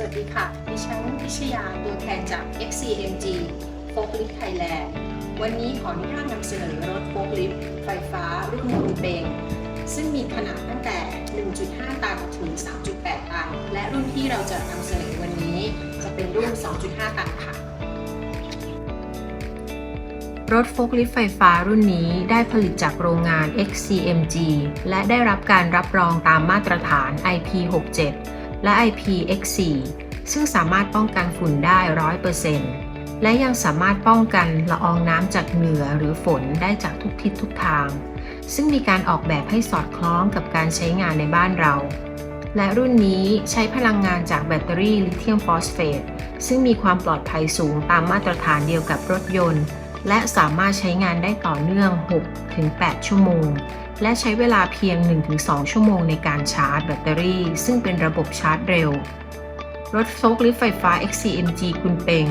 สวัสดีค่ะ ดิฉันพิชยาตัวแทนจาก XCMG Forklift Thailand วันนี้ขออนุญาตนำเสนอรถ Forklift ไฟฟ้ารุ่นคุณเบงซึ่งมีขนาดตั้งแต่ 1.5 ตันถึง 3.8 ตัน และรุ่นที่เราจะนำเสนอวันนี้จะเป็นรุ่น 2.5 ตันค่ะ รถโฟล์ลิฟต์ไฟฟ้ารุ่นนี้ได้ผลิตจากโรงงาน XCMG และได้รับการรับรองตามมาตรฐาน IP67 และ IPX4 ซึ่งสามารถป้องกันฝุ่นได้ 100%และยังสามารถป้องกันละอองน้ำจากเหงื่อหรือฝนได้จากทุกทิศทุกทาง ซึ่งมีการออกแบบให้สอดคล้องกับการใช้งานในบ้านเรา และรุ่นนี้ใช้พลังงานจากแบตเตอรี่ลิเธียมฟอสเฟตซึ่งมีความปลอดภัยสูงตามมาตรฐานเดียวกับรถยนต์ และสามารถใช้งานได้ต่อเนื่อง 6-8 ชั่วโมง และใช้เวลาเพียง 1-2 ชั่วโมงในการชาร์จแบตเตอรี่ ซึ่งเป็นระบบชาร์จเร็ว รถโฟล์คลิฟต์ไฟฟ้า XCMG คุณเปง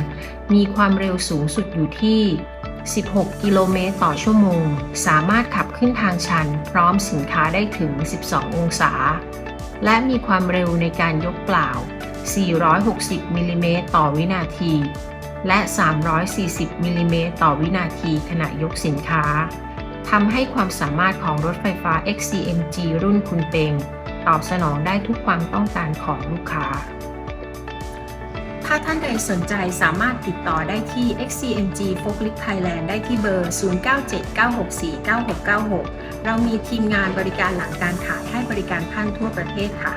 มีความเร็วสูงสุดอยู่ที่ 16 กิโลเมตรต่อชั่วโมง สามารถขับขึ้นทางชัน พร้อมสินค้าได้ถึง 12 องศา และมีความเร็วในการยกเปล่า 460 มิลลิเมตรต่อวินาที และ 340 มิลลิเมตรต่อวินาทีขณะยกสินค้า ทำให้ความสามารถของรถไฟฟ้า XCMG รุ่นคุณเปงตอบสนองได้ทุกความต้องการของลูกค้า ถ้าท่านใดสนใจสามารถติดต่อได้ที่ XCMG Forklift Thailand ได้ที่เบอร์ 0979649696 เรามีทีมงานบริการหลังการขายให้บริการท่านทั่วประเทศค่ะ